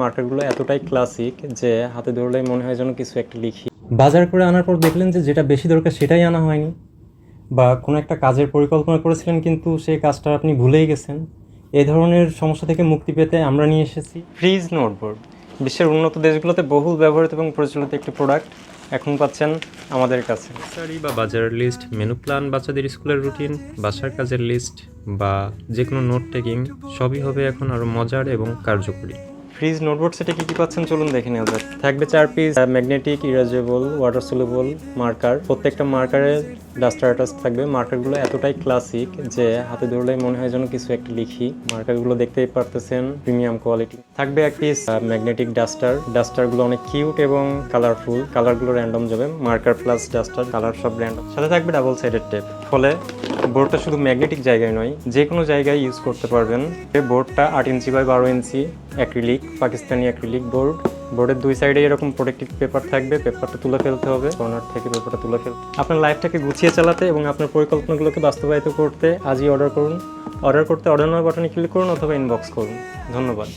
মার্কারগুলো এতটাই ক্লাসিক যে হাতে ধরলেই মনে হয় যেন কিছু একটা লিখি। বাজার করে আনার পর দেখলেন যে যেটা বেশি দরকার সেটাই আনা হয়নি। বা কোনো একটা কাজের পরিকল্পনা করেছিলেন কিন্তু সেই কাজটা আপনি ভুলেই গেছেন। এই ধরনের সমস্যা থেকে মুক্তি পেতে আমরা নিয়ে এসেছি ফ্রিজ নোটবোর্ড বিশ্বের উন্নত দেশগুলোতে বহুল ব্যবহৃত এবং প্রচলিত একটি প্রোডাক্ট এখন পাচ্ছেন আমাদের কাছে। বা বাজারের লিস্ট মেনু প্ল্যান বাচ্চাদের স্কুলের রুটিন বাসার কাজের লিস্ট বা যে কোনো নোট টেকিং সবই হবে এখন আরও মজার এবং কার্যকরী। ফ্রিজ নোটবোর্ড সেটে কি কি পাচ্ছেন? চলুন দেখে নেওয়া যাক। থাকবে চার piece magnetic erasable water soluble marker প্রত্যেকটা মার্কারে ডাস্টার অ্যাটাচ থাকবে। মার্কারগুলো এতটাই ক্লাসিক যে হাতে ধরলেই মনে হয় যেন কিছু একটা লিখি। মার্কারগুলো দেখতেই পারতেছেন প্রিমিয়াম কোয়ালিটি থাকবে এক পিস ম্যাগনেটিক ডাস্টার ডাস্টারগুলো অনেক কিউট এবং কালারফুল কালারগুলো র্যান্ডম যাবে। মার্কার প্লাস ডাস্টার কালার সব র্যান্ডম সাথে থাকবে ডাবল সাইডেড টেপ ফলে বোর্ডটা শুধু ম্যাগনেটিক জায়গায় নয় যে কোনো জায়গায় ইউজ করতে পারবেন। বোর্ডটা আট ইঞ্চি বাই বারো inch. Acrylic Pakistani acrylic board বোর্ডের দুই সাইডে এরকম প্রোটেক্টিভ পেপার থাকবে পেপারটা তুলে ফেলতে হবে কর্নার থেকে পেপারটা তুলে ফেলতে। আপনার লাইফটাকে গুছিয়ে চালাতে এবং আপনার পরিকল্পনাগুলোকে বাস্তবায়িত করতে আজই অর্ডার করুন। অর্ডার করতে অর্ডার নাও বাটনে ক্লিক করুন অথবা ইনবক্স করুন। ধন্যবাদ।